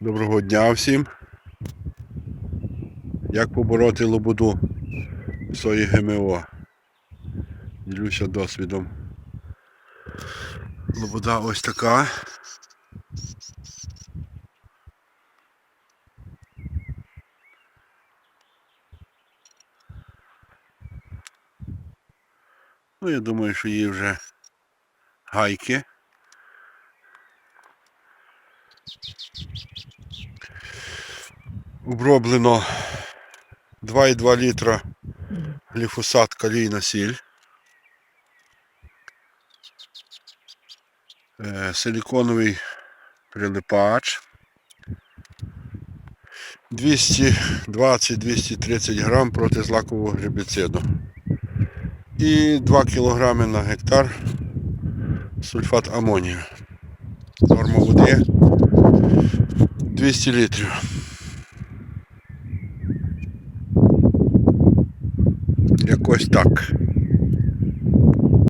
Доброго дня всім. Як побороти лободу сої ГМО? Ділюся досвідом. Лобода ось така. Ну, я думаю, що її вже гайки. Оброблено 2,2 літра гліфосат калійна сіль. Е, Силіконовий прилипач. 220-230 грам проти злакового. І 2 кг на гектар сульфат амонію. Норма води 200 літрів. Якось так.